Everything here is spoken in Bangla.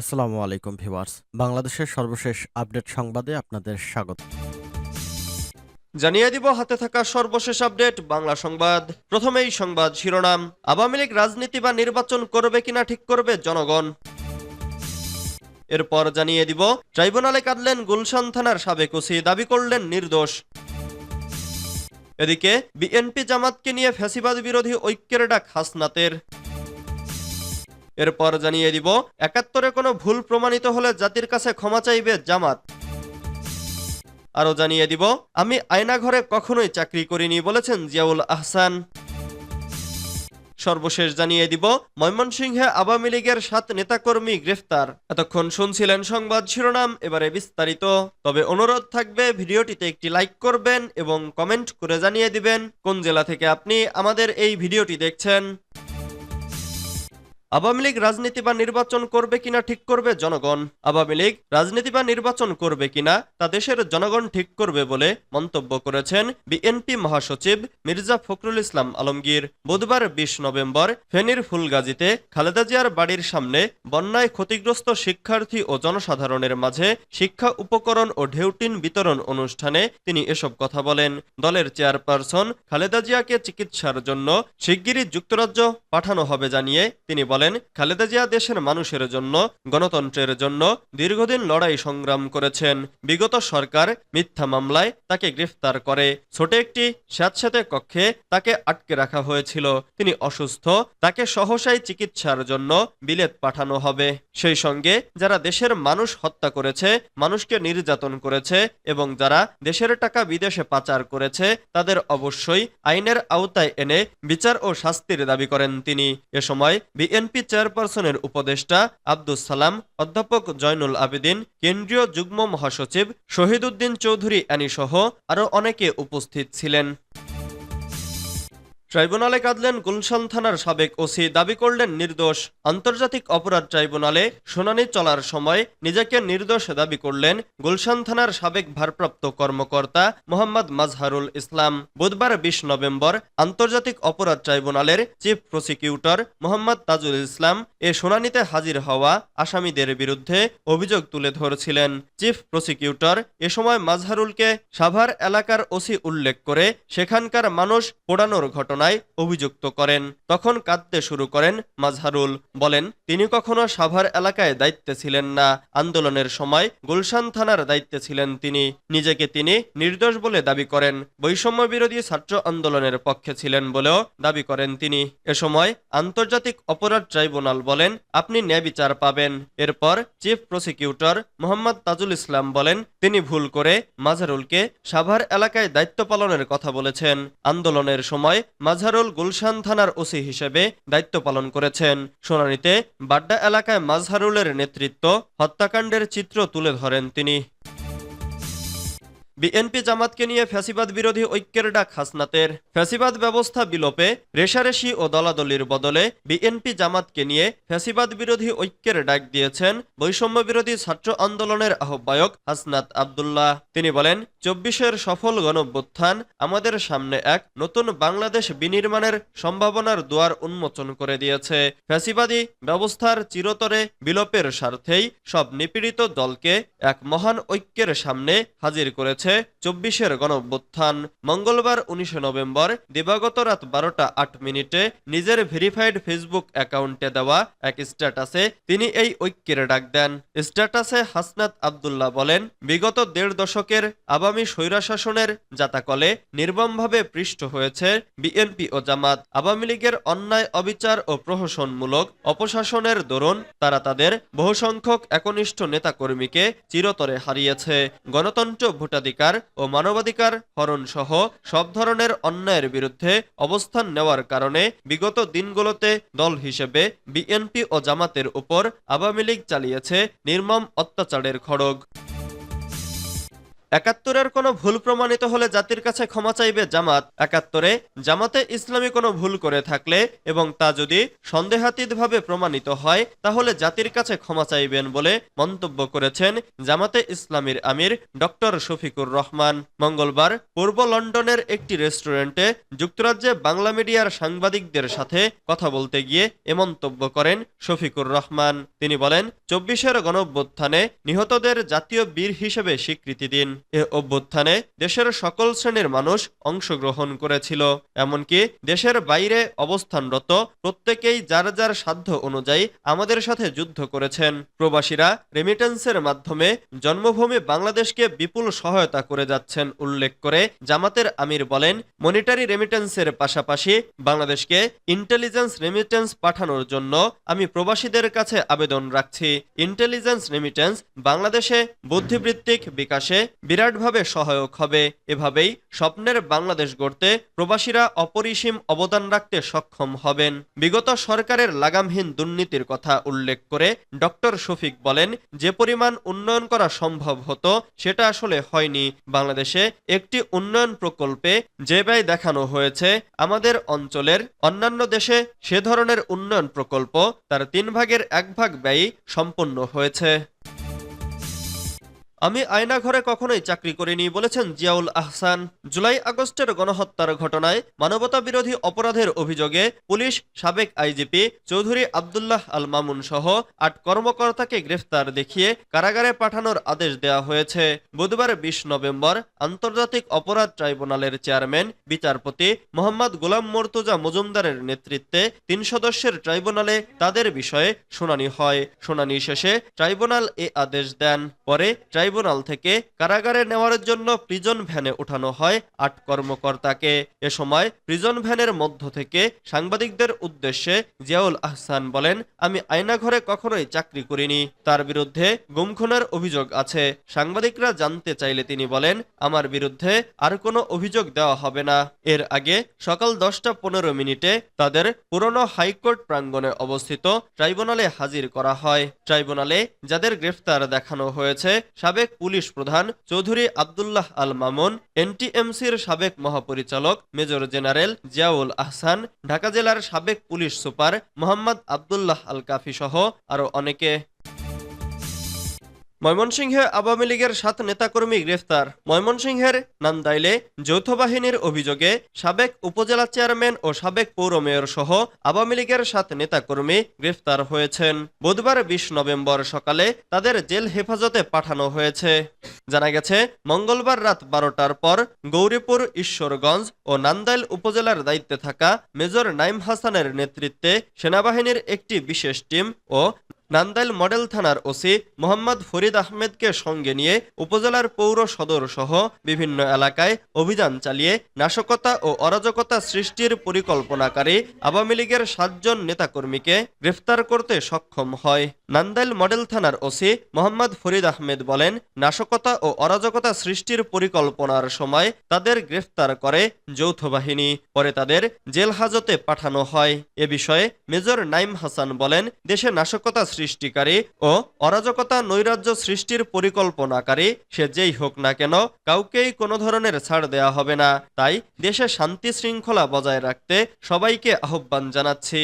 আসসালামু আলাইকুম ভিউয়ার্স। বাংলাদেশের সর্বশেষ আপডেট সংবাদে আপনাদের স্বাগত। জানিয়ে দিব হাতে থাকা সর্বশেষ আপডেট, বাংলা সংবাদ। প্রথমেই সংবাদ শিরোনাম, আওয়ামী লীগ রাজনীতি বা নির্বাচন করবে কিনা ঠিক করবে জনগণ। এরপর জানিয়ে দিব, ট্রাইব্যুনালে কাঁদলেন গুলশান থানার সাবেক ওসি, দাবি করলেন নির্দোষ। এদিকে, বিএনপি জামাতকে নিয়ে ফ্যাসিবাদ বিরোধী ঐক্যের ডাক হাসনাতের। এরপর জানিয়ে দিব, একাত্তরে কোনো ভুল প্রমাণিত হলে জাতির কাছে ক্ষমা চাইবে জামাত। আরও জানিয়ে দিব, আমি আয়নাঘরে কখনোই চাকরি করিনি বলেছেন জিয়াউল আহসান। সর্বশেষ জানিয়ে দিব, ময়মনসিংহে আওয়ামী লীগের সাত নেতাকর্মী গ্রেফতার। এতক্ষণ শুনছিলেন সংবাদ শিরোনাম, এবারে বিস্তারিত। তবে অনুরোধ থাকবে, ভিডিওটিতে একটি লাইক করবেন এবং কমেন্ট করে জানিয়ে দিবেন, কোন জেলা থেকে আপনি আমাদের এই ভিডিওটি দেখছেন। আওয়ামী লীগ রাজনীতি বা নির্বাচন করবে কিনা ঠিক করবে জনগণ? আওয়ামী লীগ রাজনীতি বা নির্বাচন করবে কিনা তা দেশের জনগণ ঠিক করবে বলে মন্তব্য করেছেন বিএনপি মহাসচিব মির্জা ফখরুল ইসলাম আলমগীর। বুধবার বিশ নভেম্বর ফেনীর ফুলগাজীতে খালেদা জিয়ার বাড়ির সামনে বন্যায় ক্ষতিগ্রস্ত শিক্ষার্থী ও জনসাধারণের মাঝে শিক্ষা উপকরণ ও ঢেউটিন বিতরণ অনুষ্ঠানে তিনি এসব কথা বলেন। দলের চেয়ারপারসন খালেদা জিয়াকে চিকিৎসার জন্য শিগগিরই যুক্তরাজ্য পাঠানো হবে জানিয়ে তিনি বলেন খালেদা জিয়া দেশের মানুষের জন্য, গণতন্ত্রের জন্য দীর্ঘদিন লড়াই সংগ্রাম করেছেন। বিগত সরকার মিথ্যা মামলায় তাকে গ্রেফতার করে। ছোট একটি স্যাঁতস্যাঁতে কক্ষে তাকে আটকে রাখা হয়েছিল। তিনি অসুস্থ, তাকে সহসাই চিকিৎসার জন্য বিলেত পাঠানো হবে। সেই সঙ্গে যারা দেশের মানুষ হত্যা করেছে, মানুষকে নির্যাতন করেছে এবং যারা দেশের টাকা বিদেশে পাচার করেছে, তাদের অবশ্যই আইনের আওতায় এনে বিচার ও শাস্তির দাবি করেন তিনি। এ সময় বিএনপি চেয়ারপারসনের উপদেষ্টা আব্দুস সালাম, অধ্যাপক জয়নুল আবেদিন, কেন্দ্রীয় যুগ্ম মহাসচিব শহীদ উদ্দিন চৌধুরী অ্যানিসহ আরও অনেকে উপস্থিত ছিলেন। ট্রাইব্যুনালে কাঁদলেন গুলশান থানার সাবেক ওসি, দাবি করলেন নির্দোষ। আন্তর্জাতিক অপরাধ ট্রাইব্যুনালে শুনানি চলার সময় নিজেকে নির্দোষ দাবি করলেন গুলশান থানার সাবেক ভারপ্রাপ্ত কর্মকর্তা মোহাম্মদ মাজহারুল ইসলাম। বুধবার বিশ নভেম্বর আন্তর্জাতিক অপরাধ ট্রাইব্যুনালের চিফ প্রসিকিউটর মোহাম্মদ তাজুল ইসলাম এ শুনানিতে হাজির হওয়া আসামিদের বিরুদ্ধে অভিযোগ তুলে ধরছিলেন। চিফ প্রসিকিউটর এ সময় মাজহারুলকে সাভার এলাকার ওসি উল্লেখ করে সেখানকার মানুষ পোড়ানোর ঘটনায় অভিযুক্ত করেন। তখন কাঁদতে শুরু করেন মাজহারুল। বলেন, তিনি কখনো সাভার এলাকায় দায়িত্বে ছিলেন না। আন্দোলনের সময় গুলশান থানার দায়িত্বে ছিলেন তিনি। নিজেকে তিনি নির্দোষ বলে দাবি করেন। বৈষম্য বিরোধী ছাত্র আন্দোলনের পক্ষে ছিলেন বলেও দাবি করেন তিনি। এ সময় আন্তর্জাতিক অপরাধ ট্রাইব্যুনাল বলেন, আপনি ন্যায় বিচার পাবেন। এরপর চিফ প্রসিকিউটর মোহাম্মদ তাজুল ইসলাম বলেন, তিনি ভুল করে মাজহারুলকে সাভার এলাকায় দায়িত্ব পালনের কথা বলেছেন। আন্দোলনের সময় মাজহারুল গুলশান থানার ওসি হিসেবে দায়িত্ব পালন করেছেন। শুনানিতে বাড্ডা এলাকায় মাজহারুলের নেতৃত্ব হত্যাকাণ্ডের চিত্র তুলে ধরেন তিনি। বিএনপি জামাতকে নিয়ে ফ্যাসিবাদ বিরোধী ঐক্যের ডাক হাসনাতের ফ্যাসিবাদ ব্যবস্থা বিলোপে রেশারেশি ও দলাদলির বদলে বিএনপি জামাতকে নিয়ে ফ্যাসিবাদ বিরোধী ঐক্যের ডাক দিয়েছেন বৈষম্য বিরোধী ছাত্র আন্দোলনের আহ্বায়ক হাসনাত আবদুল্লাহ। তিনি বলেন, চব্বিশের সফল গণভ্যুত্থান আমাদের সামনে এক নতুন বাংলাদেশ বিনির্মাণের সম্ভাবনার দুয়ার উন্মোচন করে দিয়েছে। ফ্যাসিবাদী ব্যবস্থার চিরতরে বিলোপের স্বার্থেই সব নিপীড়িত দলকে এক মহান ঐক্যের সামনে হাজির করেছে। চব্বিশের গণঅভ্যুত্থান। মঙ্গলবার উনিশে নভেম্বর দিবাগত রাত বারোটা আট মিনিটে নিজের ভেরিফাইড ফেসবুক অ্যাকাউন্টে দেওয়া এক স্ট্যাটাসে তিনি এই ঐক্যের ডাক দেন। স্ট্যাটাসে হাসনাত আবদুল্লাহ বলেন, বিগত দেড় দশকের আবামী স্বৈরাশাসনের জাতাকলে নির্মমভাবে পৃষ্ঠ হয়েছে বিএনপি ও জামাত। আওয়ামী লীগের অন্যায়, অবিচার ও প্রহসনমূলক অপশাসনের দরুন তারা তাদের বহুসংখ্যক একনিষ্ঠ নেতাকর্মীকে চিরতরে হারিয়েছে। গণতন্ত্র ভোটাধিকার ও মানবাধিকার হরণ সহ সব ধরনের অন্যায়ের বিরুদ্ধে অবস্থান নেওয়ার কারণে বিগত দিনগুলোতে দল হিসেবে বিএনপি ও জামাতের উপর আওয়ামী লীগ চালিয়েছে নির্মম অত্যাচারের খড়গ। একাত্তরের কোনো ভুল প্রমাণিত হলে জাতির কাছে ক্ষমা চাইবে জামাত। একাত্তরে, জামাতে ইসলামী কোনো ভুল করে থাকলে এবং তা যদি সন্দেহাতীতভাবে প্রমাণিত হয়, তাহলে জাতির কাছে ক্ষমা চাইবেন বলে মন্তব্য করেছেন জামাতে ইসলামীর আমির ডক্টর শফিকুর রহমান। মঙ্গলবার পূর্ব লন্ডনের একটি রেস্টুরেন্টে যুক্তরাজ্যে বাংলা মিডিয়ার সাংবাদিকদের সাথে কথা বলতে গিয়ে এ মন্তব্য করেন শফিকুর রহমান। তিনি বলেন, চব্বিশের গণঅভ্যুত্থানে নিহতদের জাতীয় বীর হিসেবে স্বীকৃতি দিন। এ অভ্যুত্থানে দেশের সকল শ্রেণির মানুষ অংশগ্রহণ করেছিল। এমনকি দেশের বাইরে অবস্থানরত প্রত্যেকেই যার যার সাধ্য অনুযায়ী আমাদের সাথে যুদ্ধ করেছেন। প্রবাসীরা রেমিটেন্সের মাধ্যমে জন্মভূমি বাংলাদেশকে বিপুল সহায়তা করে যাচ্ছেন উল্লেখ করে জামাতের আমির বলেন মনিটারি রেমিটেন্সের পাশাপাশি বাংলাদেশকে ইন্টেলিজেন্স রেমিটেন্স পাঠানোর জন্য আমি প্রবাসীদের কাছে আবেদন রাখছি। ইন্টেলিজেন্স রেমিটেন্স বাংলাদেশে বুদ্ধিবৃত্তিক বিকাশে বিরাটভাবে সহায়ক হবে এভাবেই স্বপ্নের বাংলাদেশ গড়তে প্রবাসীরা অপরিসীম অবদান রাখতে সক্ষম হবেন। বিগত সরকারের লাগামহীন দুর্নীতির কথা উল্লেখ করে ডক্টর শফিক বলেন, যে পরিমাণ উন্নয়ন করা সম্ভব হতো, সেটা আসলে হয়নি। বাংলাদেশে একটি উন্নয়ন প্রকল্পে যে ব্যয় দেখানো হয়েছে, আমাদের অঞ্চলের অন্যান্য দেশে সে ধরনের উন্নয়ন প্রকল্প তার তিন ভাগের এক ভাগ ব্যয়ই সম্পন্ন হয়েছে। আমি আয়না ঘরে কখনোই চাকরি করিনি, বলেছেন জিয়াউল আহসান। জুলাই আগস্টের গণহত্যার ঘটনায় মানবতা বিরোধী অপরাধের অভিযোগে পুলিশ সাবেক আইজিপি চৌধুরী আবদুল্লাহ আল মামুন সহ আট কর্মকর্তাকে গ্রেফতার দেখিয়ে কারাগারে পাঠানোর আদেশ দেওয়া হয়েছে। বুধবার বিশ নভেম্বর আন্তর্জাতিক অপরাধ ট্রাইব্যুনালের চেয়ারম্যান, বিচারপতি মোহাম্মদ গোলাম মর্তুজা মজুমদারের নেতৃত্বে তিন সদস্যের ট্রাইব্যুনালে তাদের বিষয়ে শুনানি হয়। শুনানি শেষে ট্রাইব্যুনাল এ আদেশ দেন। পরে ট্রাইব্যুনাল থেকে কারাগারে নেওয়ার জন্য প্রিজন ভ্যানে উঠানো হয় আট কর্মকর্তাকে। এ সময় প্রিজন ভ্যানের মধ্য থেকে সাংবাদিকদের উদ্দেশ্যে জিয়াউল আহসান বলেন, আমি আয়নাঘরে কখনোই চাকরি করিনি। তার বিরুদ্ধে গুমখুনের অভিযোগ আছে। সাংবাদিকরা জানতে চাইলে তিনি বলেন, আমার বিরুদ্ধে আর কোনো অভিযোগ দেওয়া হবে না। এর আগে সকাল দশটা পনেরো মিনিটে তাদের পুরনো হাইকোর্ট প্রাঙ্গণে অবস্থিত ট্রাইব্যুনালে হাজির করা হয়। ট্রাইব্যুনালে যাদের গ্রেফতার দেখানো হয়েছে, সাবেক পুলিশ প্রধান চৌধুরী আবদুল্লাহ আল মামুন, এনটিএমসির সাবেক মহাপরিচালক মেজর জেনারেল জিয়াউল আহসান, ঢাকা জেলার সাবেক পুলিশ সুপার মোহাম্মদ আবদুল্লাহ আল কাফি সহ আরও অনেকে। ময়মনসিংহে আওয়ামী লীগের সাত নেতাকর্মী গ্রেফতার। ময়মনসিংহের নান্দাইলে যৌথ বাহিনীর অভিযোগে সাবেক উপজেলা চেয়ারম্যান ও সাবেক পৌর মেয়র সহ আওয়ামী লীগের সাত নেতাকর্মী গ্রেফতার হয়েছেন। বুধবার বিশ নভেম্বর সকালে তাদের জেল হেফাজতে পাঠানো হয়েছে। জানা গেছে, মঙ্গলবার রাত বারোটার পর গৌরীপুর, ঈশ্বরগঞ্জ ও নান্দাইল উপজেলার দায়িত্বে থাকা মেজর নাইম হাসানের নেতৃত্বে সেনাবাহিনীর একটি বিশেষ টিম ও নান্দাইল মডেল থানার ওসি মোহাম্মদ ফরিদ আহমেদকে সঙ্গে নিয়ে উপজেলার পৌর সদর সহ বিভিন্ন এলাকায় অভিযান চালিয়ে নাশকতা ও অরাজকতা সৃষ্টির পরিকল্পনাকারী আওয়ামী লীগের সাতজন নেতাকর্মীকে গ্রেফতার করতে সক্ষম হয়। নান্দাইল মডেল থানার ওসি মোহাম্মদ ফরিদ আহমেদ বলেন, নাশকতা ও অরাজকতা সৃষ্টির পরিকল্পনার সময় তাদের গ্রেফতার করে যৌথ বাহিনী, পরে তাদের জেল হাজতে পাঠানো হয়। এ বিষয়ে মেজর নাইম হাসান বলেন, দেশে নাশকতা সৃষ্টিকারী ও অরাজকতা নৈরাজ্য সৃষ্টির পরিকল্পনাকারী, সে যেই হোক না কেন, কাউকেই কোনো ধরনের ছাড় দেয়া হবে না। তাই দেশে শান্তি শৃঙ্খলা বজায় রাখতে সবাইকে আহ্বান জানাচ্ছি।